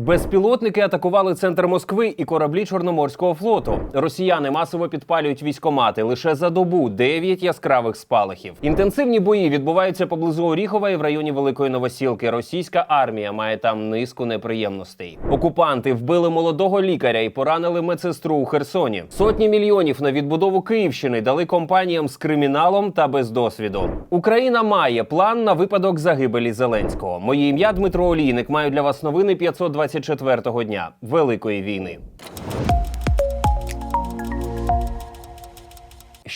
Безпілотники атакували центр Москви і кораблі Чорноморського флоту. Росіяни масово підпалюють військомати лише за добу 9 яскравих спалахів. Інтенсивні бої відбуваються поблизу Оріхова і в районі Великої Новосілки. Російська армія має там низку неприємностей. Окупанти вбили молодого лікаря і поранили медсестру у Херсоні. Сотні мільйонів на відбудову Київщини дали компаніям з криміналом та без досвіду. Україна має план на випадок загибелі Зеленського. Моє ім'я Дмитро Олійник. Маю для вас новини 524-го дня Великої війни.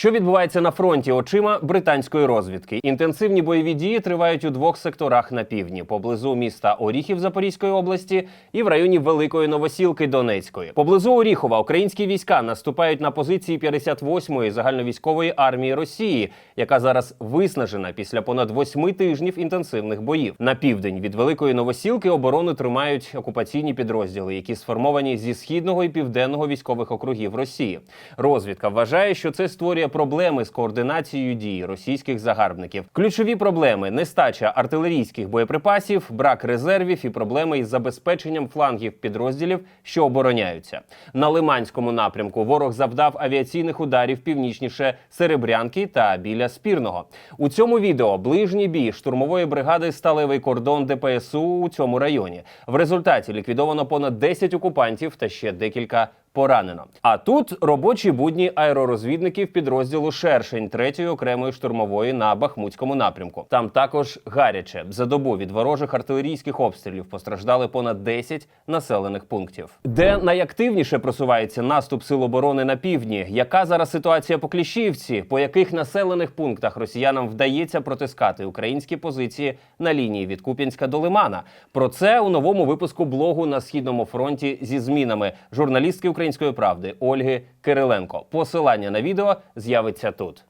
Що відбувається на фронті очима британської розвідки? Інтенсивні бойові дії тривають у двох секторах на півдні, поблизу міста Оріхів Запорізької області і в районі Великої Новосілки Донецької. Поблизу Оріхова українські війська наступають на позиції 58-ї загальновійськової армії Росії, яка зараз виснажена після понад восьми тижнів інтенсивних боїв. На південь від Великої Новосілки оборону тримають окупаційні підрозділи, які сформовані зі східного і південного військових округів Росії. Розвідка вважає, що це створює проблеми з координацією дій російських загарбників. Ключові проблеми нестача артилерійських боєприпасів, брак резервів і проблеми із забезпеченням флангів підрозділів, що обороняються. На Лиманському напрямку ворог завдав авіаційних ударів північніше Серебрянки та біля Спірного. У цьому відео ближній бій штурмової бригади Сталевий кордон ДПСУ у цьому районі. В результаті ліквідовано понад 10 окупантів та ще декілька поранено. А тут робочі будні аеророзвідників підрозділу Шершень 3-ї окремої штурмової на Бахмутському напрямку. Там також гаряче за добу від ворожих артилерійських обстрілів постраждали понад 10 населених пунктів. Де найактивніше просувається наступ сил оборони на півдні? Яка зараз ситуація по Кліщівці? По яких населених пунктах росіянам вдається протискати українські позиції на лінії від Куп'янська до Лимана? Про це у новому випуску блогу на східному фронті зі змінами журналістки української правди Ольги Кириленко. Посилання на відео з'явиться тут.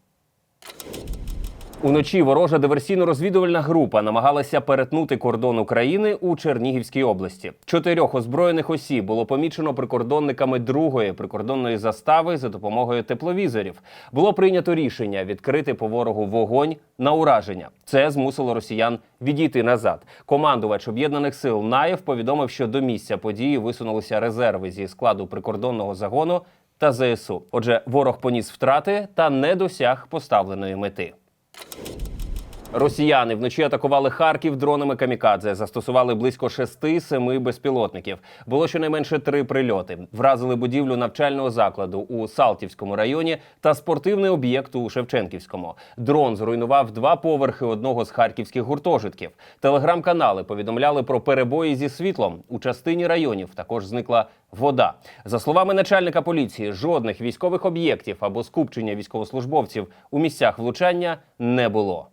Уночі ворожа диверсійно-розвідувальна група намагалася перетнути кордон України у Чернігівській області. Чотирьох озброєних осіб було помічено прикордонниками другої прикордонної застави за допомогою тепловізорів. Було прийнято рішення відкрити по ворогу вогонь на ураження. Це змусило росіян відійти назад. Командувач об'єднаних сил Наєв повідомив, що до місця події висунулися резерви зі складу прикордонного загону та ЗСУ. Отже, ворог поніс втрати та не досяг поставленої мети. Thank you. Росіяни вночі атакували Харків дронами камікадзе, застосували близько шести-семи безпілотників. Було щонайменше три прильоти. Вразили будівлю навчального закладу у Салтівському районі та спортивний об'єкт у Шевченківському. Дрон зруйнував два поверхи одного з харківських гуртожитків. Телеграм-канали повідомляли про перебої зі світлом. У частині районів також зникла вода. За словами начальника поліції, жодних військових об'єктів або скупчення військовослужбовців у місцях влучання не було.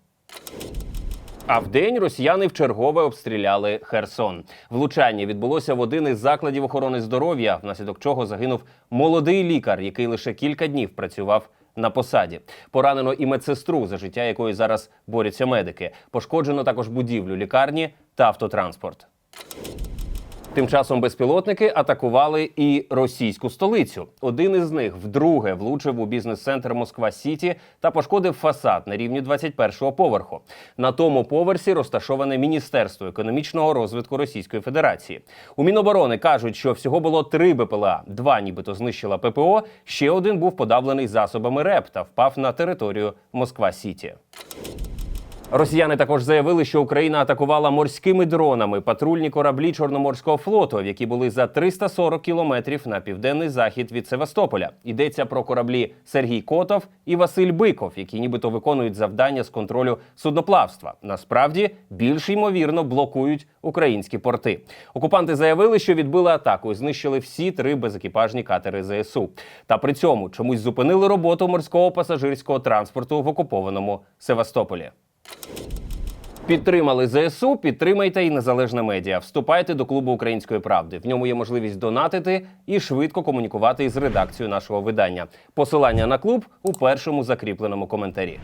А вдень росіяни вчергове обстріляли Херсон. Влучання відбулося в один із закладів охорони здоров'я, внаслідок чого загинув молодий лікар, який лише кілька днів працював на посаді. Поранено і медсестру, за життя якої зараз борються медики. Пошкоджено також будівлю лікарні та автотранспорт. Тим часом безпілотники атакували і російську столицю. Один із них вдруге влучив у бізнес-центр Москва Сіті та пошкодив фасад на рівні 21-го поверху. На тому поверсі розташоване Міністерство економічного розвитку Російської Федерації. У Міноборони кажуть, що всього було три БПЛА. Два нібито знищила ППО. Ще один був подавлений засобами РЕП та впав на територію Москва Сіті. Росіяни також заявили, що Україна атакувала морськими дронами патрульні кораблі Чорноморського флоту, які були за 340 кілометрів на південний захід від Севастополя. Йдеться про кораблі Сергій Котов і Василь Биков, які нібито виконують завдання з контролю судноплавства. Насправді більш ймовірно блокують українські порти. Окупанти заявили, що відбили атаку і знищили всі три безекіпажні катери ЗСУ. Та при цьому чомусь зупинили роботу морського пасажирського транспорту в окупованому Севастополі. Підтримали ЗСУ, підтримайте і незалежне медіа. Вступайте до клубу української правди. В ньому є можливість донатити і швидко комунікувати із редакцією нашого видання. Посилання на клуб у першому закріпленому коментарі.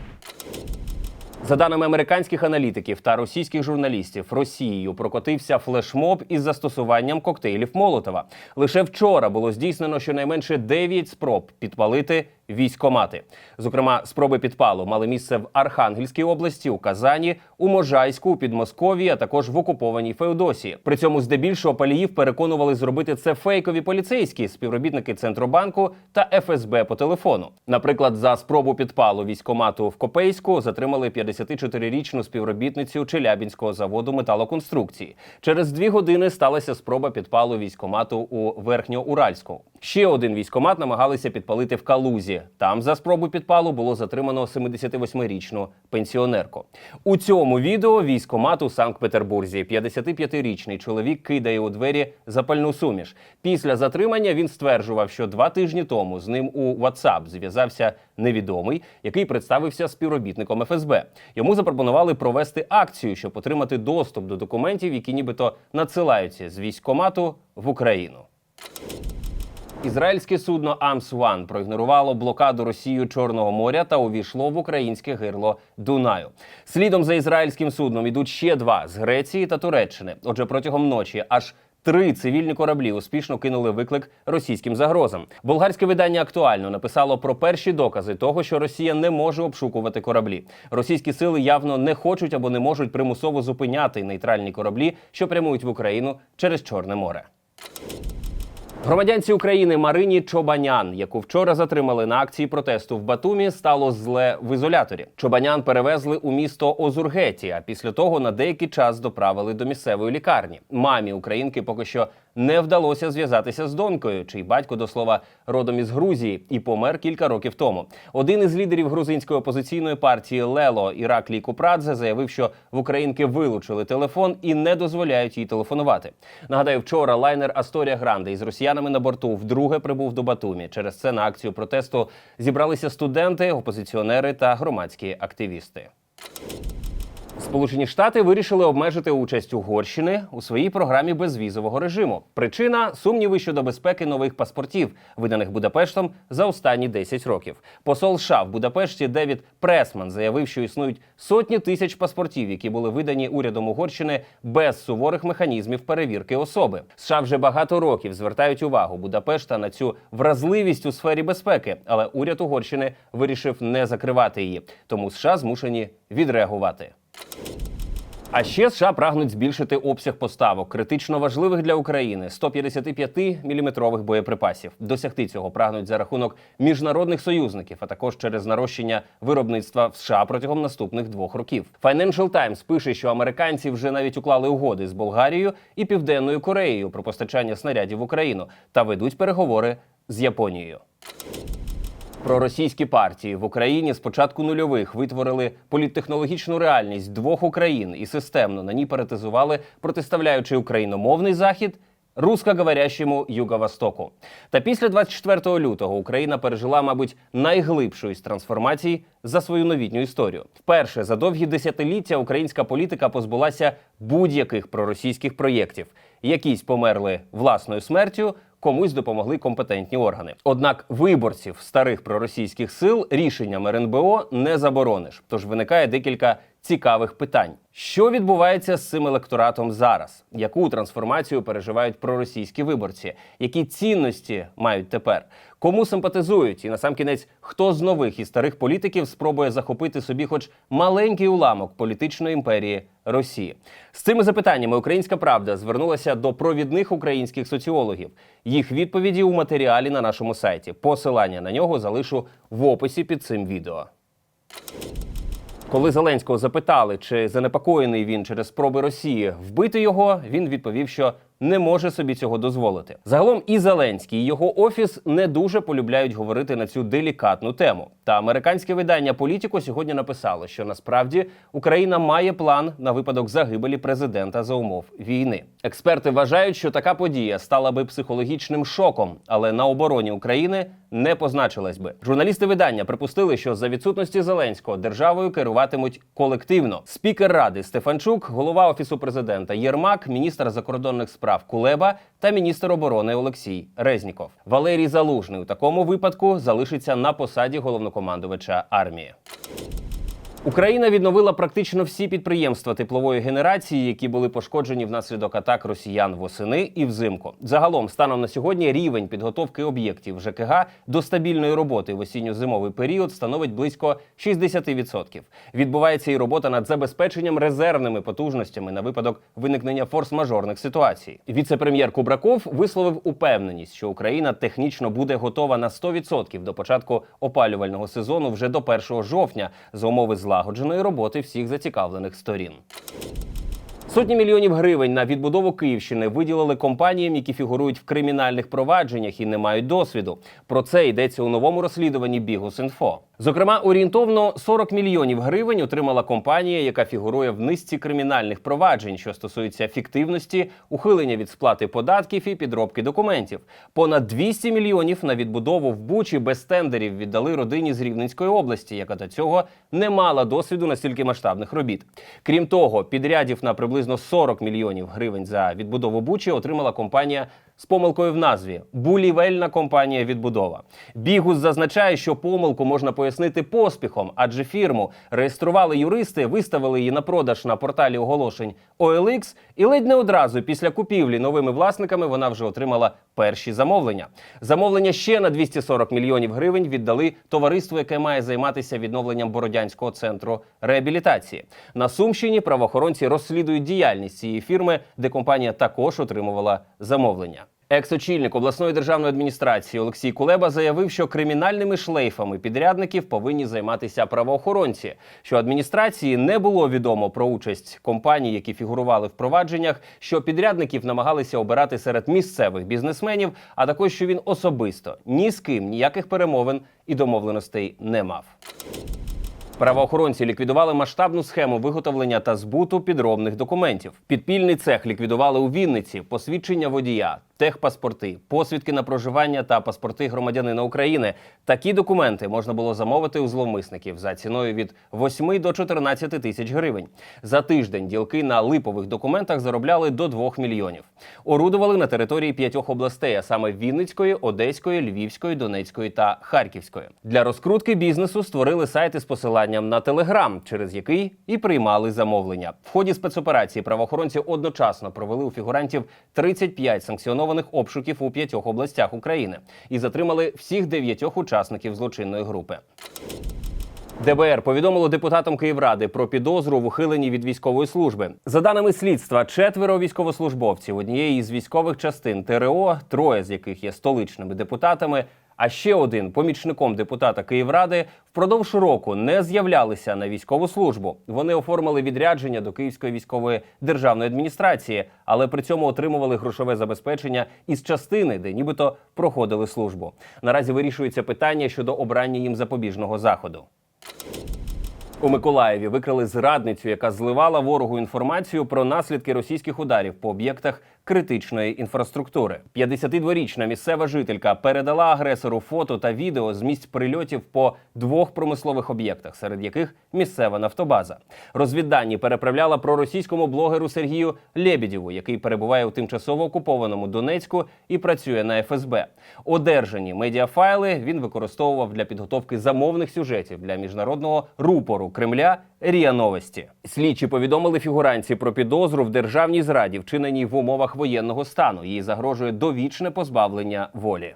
За даними американських аналітиків та російських журналістів, Росією прокотився флешмоб із застосуванням коктейлів Молотова. Лише вчора було здійснено щонайменше 9 спроб підпалити військомати. Зокрема, спроби підпалу мали місце в Архангельській області, у Казані, у Можайську, у Підмосков'ї, а також в окупованій Феодосії. При цьому здебільшого паліїв переконували зробити це фейкові поліцейські співробітники Центробанку та ФСБ по телефону. Наприклад, за спробу підпалу військомату в Копейську затримали 54-річну співробітницю Челябінського заводу металоконструкції. Через дві години сталася спроба підпалу військомату у Верхньоуральську. Ще один військомат намагалися підпалити в Калузі. Там за спробу підпалу було затримано 78-річну пенсіонерку. У цьому відео військомат у Санкт-Петербурзі. 55-річний чоловік кидає у двері запальну суміш. Після затримання він стверджував, що два тижні тому з ним у WhatsApp зв'язався невідомий, який представився співробітником ФСБ. Йому запропонували провести акцію, щоб отримати доступ до документів, які нібито надсилаються з військкомату в Україну. Ізраїльське судно Амс-1 проігнорувало блокаду Росією Чорного моря та увійшло в українське гирло Дунаю. Слідом за ізраїльським судном ідуть ще два з Греції та Туреччини. Отже, протягом ночі аж Три цивільні кораблі успішно кинули виклик російським загрозам. Болгарське видання актуально написало про перші докази того, що Росія не може обшукувати кораблі. Російські сили явно не хочуть або не можуть примусово зупиняти нейтральні кораблі, що прямують в Україну через Чорне море. Громадянці України Марині Чобанян, яку вчора затримали на акції протесту в Батумі, стало зле в ізоляторі. Чобанян перевезли у місто Озургеті, а після того на деякий час доправили до місцевої лікарні. Мамі українки поки що не вдалося зв'язатися з донькою, чий батько до слова родом із Грузії і помер кілька років тому. Один із лідерів грузинської опозиційної партії Лело Іраклій Купрадзе заявив, що в українки вилучили телефон і не дозволяють їй телефонувати. Нагадаю, вчора лайнер Асторія Гранде із росіянами на борту вдруге прибув до Батумі. Через це на акцію протесту зібралися студенти, опозиціонери та громадські активісти. Сполучені Штати вирішили обмежити участь Угорщини у своїй програмі безвізового режиму. Причина сумніви щодо безпеки нових паспортів, виданих Будапештом за останні 10 років. Посол США в Будапешті Девід Пресман заявив, що існують сотні тисяч паспортів, які були видані урядом Угорщини без суворих механізмів перевірки особи. США вже багато років звертають увагу Будапешта на цю вразливість у сфері безпеки, але уряд Угорщини вирішив не закривати її. Тому США змушені відреагувати. А ще США прагнуть збільшити обсяг поставок критично важливих для України 155-мм боєприпасів. Досягти цього прагнуть за рахунок міжнародних союзників, а також через нарощення виробництва в США протягом наступних двох років. Financial Times пише, що американці вже навіть уклали угоди з Болгарією і Південною Кореєю про постачання снарядів в Україну та ведуть переговори з Японією. Проросійські партії в Україні з початку нульових витворили політтехнологічну реальність двох Україн і системно на ній перетизували, протиставляючи україномовний захід. Русскоговорящому Юго-Востоку. Та після 24 лютого Україна пережила, мабуть, найглибшу із трансформацій за свою новітню історію. Вперше за довгі десятиліття українська політика позбулася будь-яких проросійських проєктів. Якісь померли власною смертю, комусь допомогли компетентні органи. Однак виборців старих проросійських сил рішенням РНБО не заборониш. Тож виникає декілька цікавих питань: що відбувається з цим електоратом зараз? Яку трансформацію переживають проросійські виборці? Які цінності мають тепер? Кому симпатизують? І насамкінець, хто з нових і старих політиків спробує захопити собі хоч маленький уламок політичної імперії Росії? З цими запитаннями Українська Правда звернулася до провідних українських соціологів. Їх відповіді у матеріалі на нашому сайті. Посилання на нього залишу в описі під цим відео. Коли Зеленського запитали, чи занепокоєний він через спроби Росії вбити його, він відповів, що не може собі цього дозволити. Загалом і Зеленський, і його офіс не дуже полюбляють говорити на цю делікатну тему. Та американське видання Політіко сьогодні написало, що насправді Україна має план на випадок загибелі президента за умов війни. Експерти вважають, що така подія стала би психологічним шоком, але на обороні України не позначилась би. Журналісти видання припустили, що за відсутності Зеленського державою керуватимуть колективно. Спікер ради Стефанчук, голова офісу президента Єрмак, міністр закордонних справ Кулеба та міністр оборони Олексій Резніков. Валерій Залужний у такому випадку залишиться на посаді головнокомандувача армії. Україна відновила практично всі підприємства теплової генерації, які були пошкоджені внаслідок атак росіян восени і взимку. Загалом, станом на сьогодні, рівень підготовки об'єктів ЖКГ до стабільної роботи в осінньо-зимовий період становить близько 60%. Відбувається і робота над забезпеченням резервними потужностями на випадок виникнення форс-мажорних ситуацій. Віце-прем'єр Кубраков висловив упевненість, що Україна технічно буде готова на 100% до початку опалювального сезону вже до 1 жовтня за умови злагодженої роботи всіх зацікавлених сторін. Сотні мільйонів гривень на відбудову Київщини виділили компаніям, які фігурують в кримінальних провадженнях і не мають досвіду. Про це йдеться у новому розслідуванні Бігус.Інфо. Зокрема, орієнтовно 40 мільйонів гривень отримала компанія, яка фігурує в низці кримінальних проваджень, що стосуються фіктивності, ухилення від сплати податків і підробки документів. Понад 200 мільйонів на відбудову в Бучі без тендерів віддали родині з Рівненської області, яка до цього не мала досвіду настільки масштабних робіт. Крім того, підрядів на приблизно 40 мільйонів гривень за відбудову Бучі отримала компанія з помилкою в назві Булівельна компанія відбудова. Бігус зазначає, що помилку можна пояснити поспіхом, адже фірму реєстрували юристи, виставили її на продаж на порталі оголошень OLX, і ледь не одразу після купівлі новими власниками вона вже отримала перші замовлення. Замовлення ще на 240 мільйонів гривень віддали товариству, яке має займатися відновленням Бородянського центру реабілітації. На Сумщині правоохоронці розслідують діяльність цієї фірми, де компанія також отримувала замовлення. Екс-очільник обласної державної адміністрації Олексій Кулеба заявив, що кримінальними шлейфами підрядників повинні займатися правоохоронці. Що адміністрації не було відомо про участь компаній, які фігурували в провадженнях, що підрядників намагалися обирати серед місцевих бізнесменів, а також що він особисто ні з ким ніяких перемовин і домовленостей не мав. Правоохоронці ліквідували масштабну схему виготовлення та збуту підробних документів. Підпільний цех ліквідували у Вінниці, посвідчення водія, техпаспорти, посвідки на проживання та паспорти громадянина України. Такі документи можна було замовити у зловмисників за ціною від 8 до 14 тисяч гривень. За тиждень ділки на липових документах заробляли до 2 мільйонів. Орудували на території п'ятьох областей, а саме Вінницької, Одеської, Львівської, Донецької та Харківської. Для розкрутки бізнесу створили сайти з посиланням на Телеграм, через який і приймали замовлення. В ході спецоперації правоохоронці одночасно провели у фігурантів 35 санкціонованих обшуків у п'ятьох областях України і затримали всіх дев'ятьох учасників злочинної групи. ДБР повідомило депутатам Київради про підозру в ухиленні від військової служби. За даними слідства, четверо військовослужбовців однієї із військових частин ТРО, троє з яких є столичними депутатами. А ще один помічником депутата Київради впродовж року не з'являлися на військову службу. Вони оформили відрядження до Київської військової державної адміністрації, але при цьому отримували грошове забезпечення із частини, де нібито проходили службу. Наразі вирішується питання щодо обрання їм запобіжного заходу. У Миколаєві викрили зрадницю, яка зливала ворогу інформацію про наслідки російських ударів по об'єктах критичної інфраструктури. 52-річна місцева жителька передала агресору фото та відео з місць прильотів по двох промислових об'єктах, серед яких місцева нафтобаза. Розвіддані переправляла проросійському блогеру Сергію Лєбідєву, який перебуває у тимчасово окупованому Донецьку і працює на ФСБ. Одержані медіафайли він використовував для підготовки замовних сюжетів для міжнародного рупору Кремля Рія Новості. Слідчі повідомили фігуранці про підозру в державній зраді, вчиненій в умовах воєнного стану. Їй загрожує довічне позбавлення волі.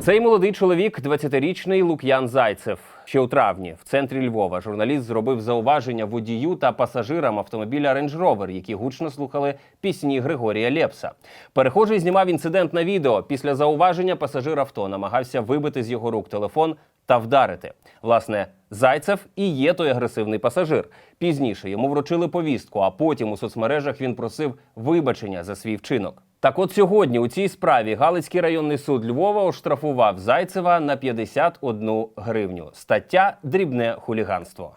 Цей молодий чоловік, 20-річний Лук'ян Зайцев. Ще у травні в центрі Львова журналіст зробив зауваження водію та пасажирам автомобіля Range Rover, які гучно слухали пісні Григорія Лепса. Перехожий знімав інцидент на відео. Після зауваження пасажир авто намагався вибити з його рук телефон та вдарити. Власне, Зайцев і є той агресивний пасажир. Пізніше йому вручили повістку, а потім у соцмережах він просив вибачення за свій вчинок. Так от сьогодні у цій справі Галицький районний суд Львова оштрафував Зайцева на 51 гривню. Стаття дрібне хуліганство.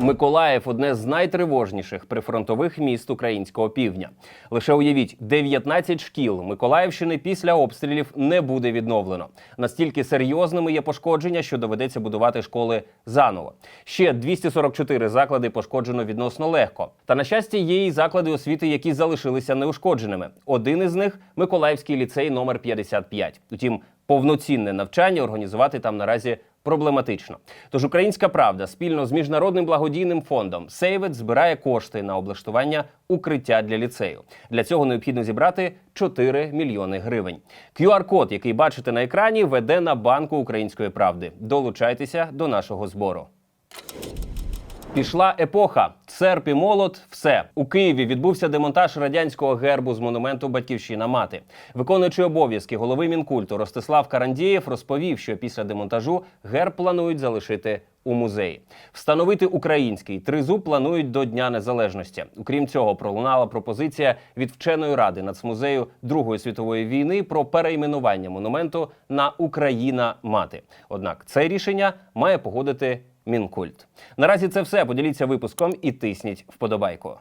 Миколаїв одне з найтривожніших прифронтових міст українського півдня. Лише уявіть, 19 шкіл Миколаївщини після обстрілів не буде відновлено. Настільки серйозними є пошкодження, що доведеться будувати школи заново. Ще 244 заклади пошкоджено відносно легко. Та на щастя, є і заклади освіти, які залишилися неушкодженими. Один із них Миколаївський ліцей номер 55. Утім, повноцінне навчання організувати там наразі проблематично. Тож Українська Правда спільно з міжнародним благодійним фондом Сейвет збирає кошти на облаштування укриття для ліцею. Для цього необхідно зібрати 4 мільйони гривень. QR-код, який бачите на екрані, веде на банку Української правди. Долучайтеся до нашого збору. Пішла епоха. Серп і молот все у Києві відбувся демонтаж радянського гербу з монументу Батьківщина мати. Виконуючий обов'язки голови мінкульту Ростислав Карандієв розповів, що після демонтажу герб планують залишити у музеї. Встановити український тризуб планують до Дня Незалежності. Окрім цього, пролунала пропозиція від вченої ради нацмузею Другої світової війни про перейменування монументу на Україна мати. Однак це рішення має погодити Мінкульт. Наразі це все. Поділіться випуском і тисніть вподобайку.